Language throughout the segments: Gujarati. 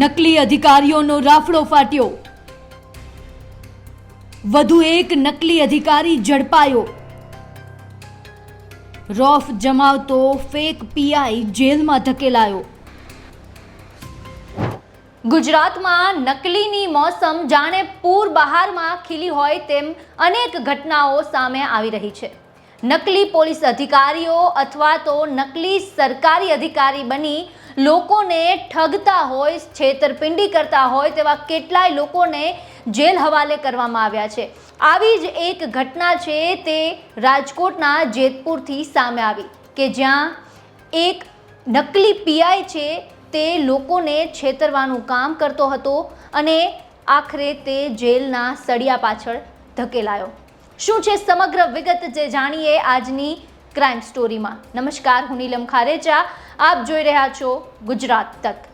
નકલી અધિકારીઓનો રાફડો ફાટ્યો. વધુ એક નકલી અધિકારી ઝડપાયો. રોફ જમાવતો ફેક પીઆઈ જેલમાં ધકેલાયો. ગુજરાતમાં નકલીની મોસમ જાણે પૂર બહારમાં ખીલી હોય તેમ અનેક ઘટનાઓ સામે આવી રહી છે. નકલી પોલીસ અધિકારીઓ અથવા તો નકલી સરકારી અધિકારી બની લોકોને ઠગતા હોય, છેતરપિંડી કરતા હોય તેવા કેટલાય લોકોને જેલ હવાલે કરવામાં આવ્યા છે. આવી જ એક ઘટના છે તે રાજકોટના જેતપુરથી સામે આવી કે જ્યાં એક નકલી પીઆઈ છે તે લોકોને છેતરવાનું કામ કરતો હતો અને આખરે તે જેલના સળિયા પાછળ ધકેલાયો. શું છે સમગ્ર વિગત જે જાણીએ આજની ક્રાઇમ સ્ટોરીમાં? નમસ્કાર, હું નીલમ ખારેચા. આપ જોઈ રહ્યા છો ગુજરાત તક.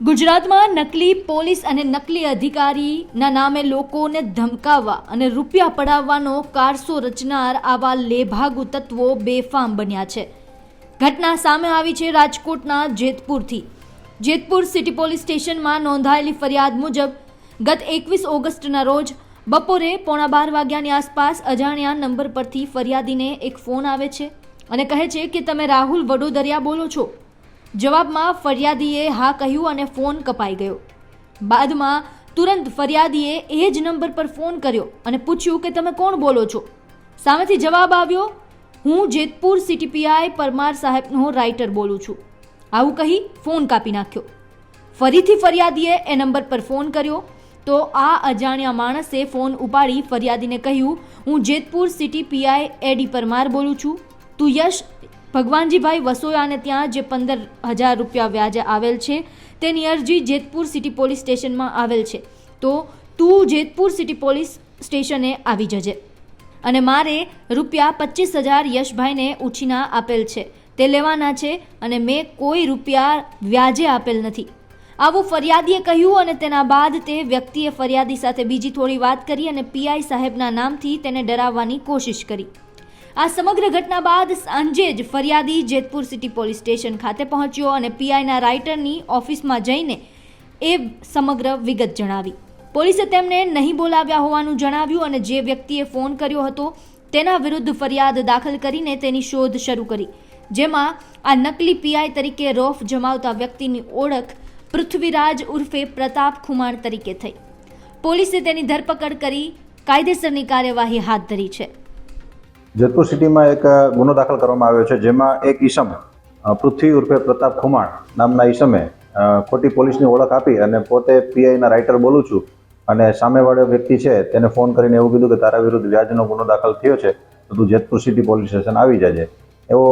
ગુજરાતમાં નકલી પોલીસ અને નકલી અધિકારીના નામે લોકોને ધમકાવવા અને રૂપિયા પડાવવાનો કારસો રચનાર આવા લેભાગુ તત્વો બેફામ બન્યા છે. ઘટના સામે આવી છે રાજકોટના જેતપુરથી. જેતપુર સિટી પોલીસ સ્ટેશનમાં નોંધાયેલી ફરિયાદ મુજબ ગત એકવીસ ઓગસ્ટના રોજ બપોરે પોણા બાર વાગ્યાની આસપાસ અજાણ્યા નંબર પરથી ફરિયાદીને એક ફોન આવે છે અને કહે છે કે તમે રાહુલ વડોદરિયા બોલો છો? જવાબમાં ફરિયાદીએ હા કહ્યું અને ફોન કપાઈ ગયો. બાદમાં તુરંત ફરિયાદીએ એ જ નંબર પર ફોન કર્યો અને પૂછ્યું કે તમે કોણ બોલો છો? સામેથી જવાબ આવ્યો, હું જેતપુર સિટી પીઆઈ પરમાર સાહેબનો રાઇટર બોલું છું. આવું કહી ફોન કાપી નાખ્યો. ફરીથી ફરિયાદીએ એ નંબર પર ફોન કર્યો, તો આ અજાણ્યા માણસે ફોન ઉપાડી ફરિયાદીને કહ્યું, હું Jetpur city PI AD Parmar બોલું છું. તું યશ ભગવાનજીભાઈ વસોયાને ત્યાં જે પંદર હજાર રૂપિયા વ્યાજે આવેલ છે, તેની અરજી જેતપુર સિટી પોલીસ સ્ટેશનમાં આવેલ છે. તો તું જેતપુર સિટી પોલીસ સ્ટેશને આવી જજે. અને મારે રૂપિયા પચીસ હજાર યશભાઈને ઉછીના આપેલ છે. તે લેવાના છે અને મેં કોઈ રૂપિયા વ્યાજે આપેલ નથી. આવું ફરિયાદીએ કહ્યું અને તેના બાદ તે વ્યક્તિએ ફરિયાદી સાથે બીજી થોડી વાત કરી અને પીઆઈ સાહેબના નામથી તેને ડરાવવાની કોશિશ કરી. આ સમગ્ર ઘટના બાદ સાંજે જ ફરિયાદી જેતપુર સિટી પોલીસ સ્ટેશન ખાતે પહોંચ્યો અને પીઆઈના રાઇટરની ઓફિસમાં જઈને એ સમગ્ર વિગત જણાવી. પોલીસે તેમને નહીં બોલાવ્યા હોવાનું જણાવ્યું અને જે વ્યક્તિએ ફોન કર્યો હતો તેના વિરુદ્ધ ફરિયાદ દાખલ કરીને તેની શોધ શરૂ કરી. જેમાં આ નકલી પીઆઈ તરીકે રોફ જમાવતા વ્યક્તિની ઓળખ પૃથ્વીરાજ ઉર્ફે પ્રતાપ ખુમાણ તરીકે થઈ. પોલીસે તેની ધરપકડ કરી કાયદેસરની કાર્યવાહી હાથ ધરી છે. જેતપુર સિટીમાં એક ગુનો દાખલ કરવામાં આવ્યો છે, જેમાં એક ઈસમ પૃથ્વી ઉર્ફે પ્રતાપ ખુમાણ નામના ઈસમે ખોટી પોલીસની ઓળખ આપી અને પોતે પીઆઈના રાઇટર બોલું છું અને સામેવાળો વ્યક્તિ છે તેને ફોન કરીને એવું કીધું કે તારા વિરુદ્ધ વ્યાજનો ગુનો દાખલ થયો છે, તો તું જેતપુર સિટી પોલીસ સ્ટેશન આવી જજે. એવો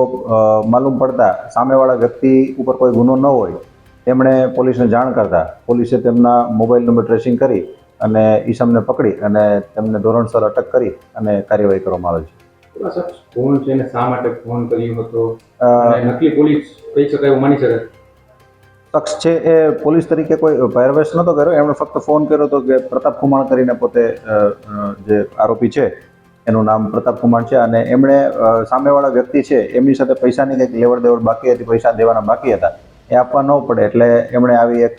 માલુમ પડતા સામેવાળા વ્યક્તિ ઉપર કોઈ ગુનો ન હોય તેમણે પોલીસને જાણ કરતા પોલીસે તેમના મોબાઈલ નંબર ટ્રેસિંગ કરી અને ઈસમને પકડી અને તેમને ધોરણસર અટક કરી અને કાર્યવાહી કરવામાં આવે છે. કોણ છે ને શા માટે ફોન કર્યો હતો? નકલી પોલીસ કહી શકાય એવું માની શકાય? શખ્સ છે એ પોલીસ તરીકે કોઈ પહેરવેશ નહોતો કર્યો. એમણે ફક્ત ફોન કર્યો હતો કે પ્રતાપ કુમાર કરીને પોતે જે આરોપી છે એનું નામ પ્રતાપ કુમાર છે. અને એમણે સામેવાળા વ્યક્તિ છે એમની સાથે પૈસાની કંઈક લેવડ દેવડ બાકી હતી પૈસા દેવાના બાકી હતા. એ આપવા ન પડે. એટલે એમણે આવી એક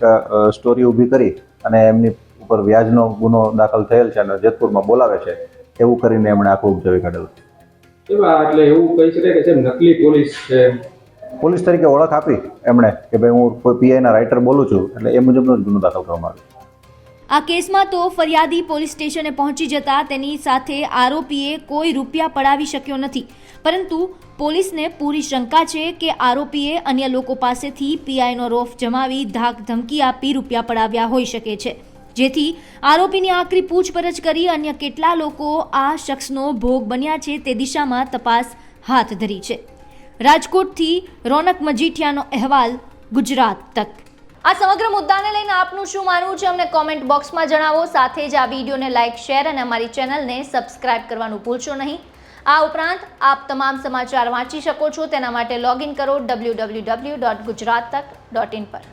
સ્ટોરી ઊભી કરી અને એમની ઉપર વ્યાજનો ગુનો દાખલ થયેલ છે અને જેતપુરમાં બોલાવે છે. એવું કરીને એમણે આખું ઉપજાવી કાઢેલું એવા એટલે એવું કહી શકાય કે સાહેબ નકલી પોલીસ છે. પોલીસ તરીકે ઓળખ આપી એમણે કે ભાઈ હું કોઈ પીઆઈના રાઇટર બોલું છું એટલે એ મુજબનો જ ગુનો દાખલ કરવામાં આવ્યો. આ કેસમાં તો ફરિયાદી પોલીસ સ્ટેશને પહોંચી જતા તેની સાથે આરોપીએ કોઈ રૂપિયા પડાવી શક્યો નથી. પરંતુ પોલીસને પૂરી શંકા છે કે આરોપીએ અન્ય લોકો પાસેથી પીઆઈનો રોફ જમાવી ધાક ધમકી આપી રૂપિયા પડાવ્યા હોઈ શકે છે. જેથી આરોપીની આકરી પૂછપરછ કરી અન્ય કેટલા લોકો આ શખ્સનો ભોગ બન્યા છે તે દિશામાં તપાસ હાથ ધરી છે. રાજકોટથી રોનક મજીઠિયાનો અહેવાલ ગુજરાત તક. આ સમગ્ર મુદ્દાને લઈને આપનું શું માનવું છે અમને કોમેન્ટ બોક્સમાં જણાવો. સાથે જ આ વિડીયોને લાઇક શેર અને અમારી ચેનલને સબસ્ક્રાઇબ કરવાનું ભૂલશો નહીં. આ ઉપરાંત આપ તમામ સમાચાર વાંચી શકો છો. તેના માટે લોગિન કરો W W W dot Gujarat Tak dot in પર.